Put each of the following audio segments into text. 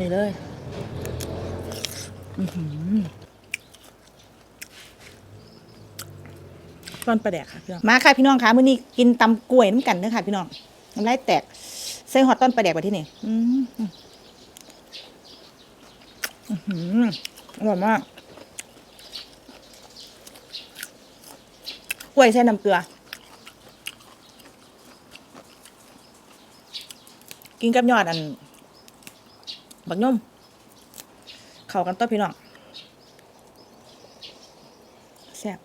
นี่เลยอื้อหือก้อนปลาแดกค่ะพี่น้องมาค่ะพี่น้องคะมื้อนี้กินตำกล้วยน้ำกันเด้อค่ะ พี่น้องน้ำลายแตกใส่ฮอตต้นปลาแดกไว้ที่นี่อืมอื้อหืออร่อยมากกล้วยใส่น้ำเกลือ กินกับยอดอัน บักย่อมเข้ากันต้อพี่น้องแซ่บ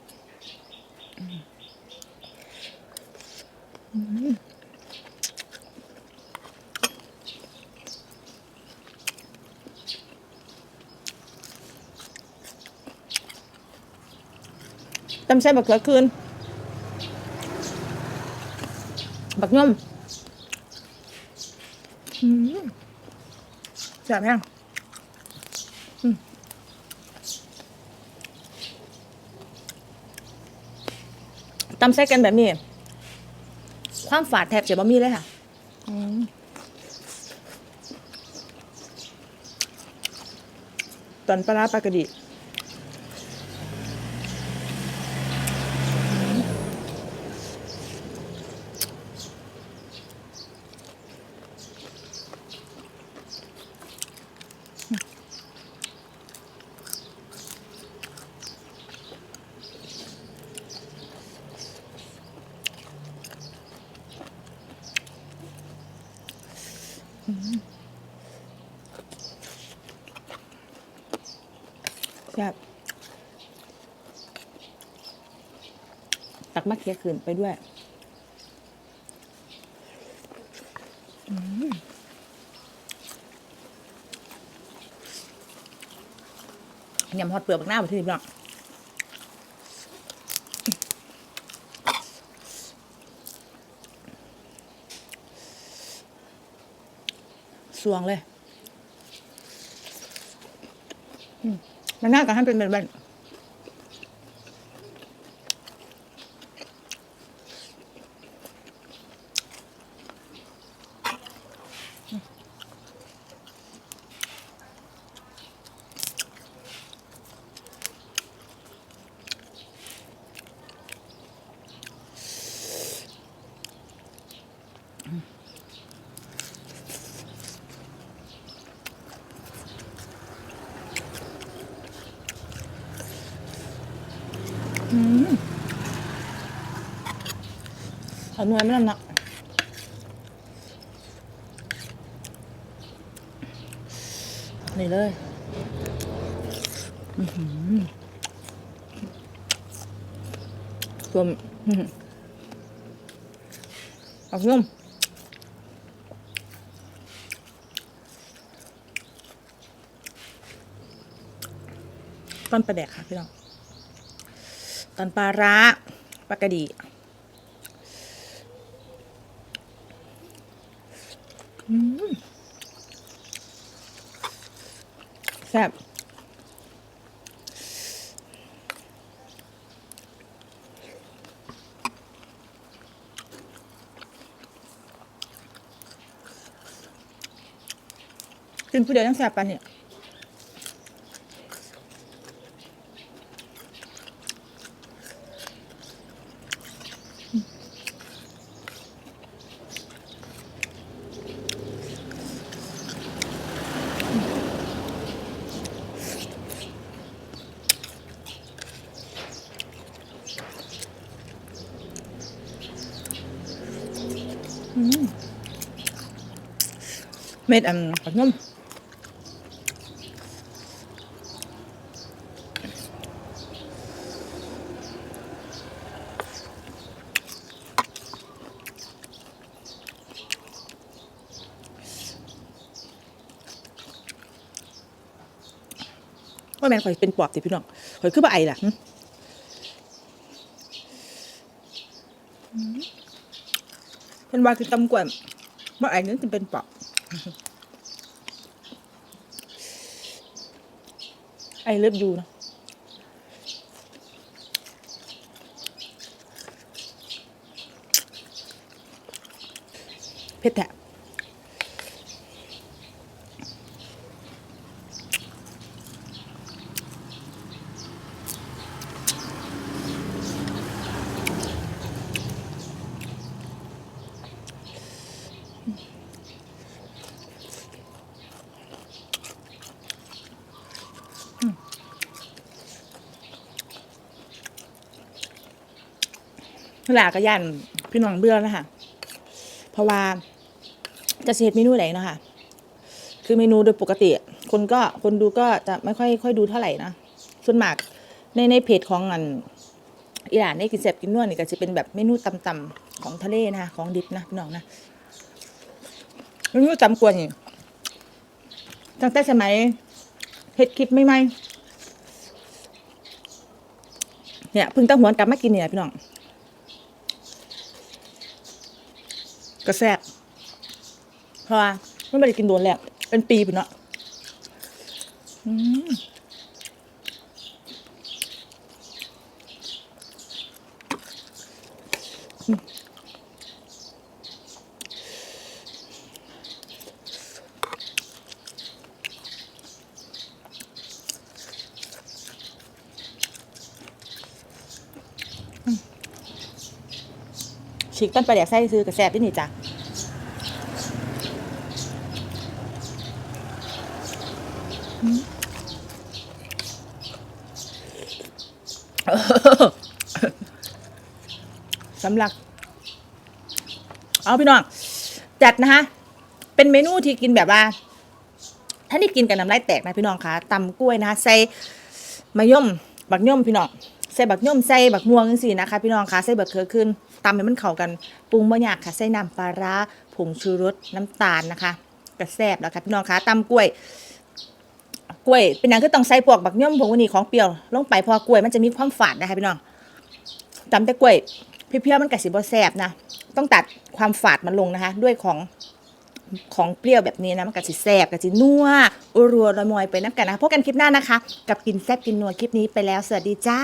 ตำใส่บักเขือคืนบักย่อมอืม แซ่บแห้งอืมตำใส่กันแบบนี้ ความฝาดแทบจะบ่มีเลยค่ะอืมตอนปลาร้าปลากระดิ แซ่บตักมะเขือคืนไปด้วยอืมยำฮอตเปลือกบักหน้าไปที่นี่พี่น้อ สวงเลย มันน่ากับให้เป็นแบบนั้ นเอาเนื้อไม่ลำหนักนี่เลยอื้อหือตัวมอื้อหือเอานุ่มตอนปลาแดกค่ะพี่น้อง ตอนปลาร้าปลากระดีแซ่บกินผู้เดียวยังแซ่บปันเนี่ย เม็ดอันผักนุ่มว่าแม่นข่อยเป็นปอบสิพี่น้องข่อยคือบ่ไอล่ะ เป็นว่าคือตำกวนบ่ไอนึกจะเป็นปอกไอเลิฟยูนะเผ็ดแท้ หลากระยันพี่น้องเบื่อนะคะเพราะว่าจะเสียเมนูไหนเนาะค่ะ คือเมนูโดยปกติ คนก็คนดูก็จะไม่ค่อยค่อยดูเท่าไหร่นะส่วนมากในในเพจของอันอีหลานในกินแซ่บกินนวดนี่ก็จะเป็นแบบเมนูตำๆของทะเลนะคะของดิบนะพี่น้องนะเมนูตำกวนนี่ตั้งแต่สมัยเฮ็ดคลิปไม่ไม่ๆเนี่ยเพิ่งตั้งหวนกลับมากินเนี่ยพี่น้อง ก็แซ่บเพราะว่าไม่ได้กินโดนแล้วเป็นปีปุ่นเนาะอืมฉีกต้นปลาแดกไส้ซื้อกระแสบที่นี่จ้ะ สำหรับ เอาพี่น้องจัดนะคะ เป็นเมนูที่กินแบบว่าถ้านี่กินกับน้ำลายแตกนะพี่น้องคะตำกล้วยนะคะใส่มะย่อมบักย่อมพี่น้องใส่บักย่อมใส่บักม่วงจังซี่นะคะ พี่น้องคะใส่บักเขือขึ้น ตำให้มันเข้ากันปรุงบะหยากค่ะใส่น้ำปลาร้าผงชูรสน้ำตาลนะคะกระแซบแล้วค่ะพี่น้องคะตำกล้วย กล้วย เป็นอย่างคือต้องใส่พวกบักย่อมผงวันนี้ของเปรี้ยวลงไปพอกล้วยมันจะมีความฝาดนะคะพี่น้องตำแต่กล้วยเพี้ยวๆมันกะสิบ่แซบนะต้องตัดความฝาดมันลงนะคะ ด้วยของของเปรี้ยวแบบนี้นะมันก็สิแซบก็สินัวอุรัวระมอยไปน้ำกันนะคะพบกันคลิปหน้านะคะ กับกินแซบกินนัวคลิปนี้ไปแล้ว สวัสดีจ้า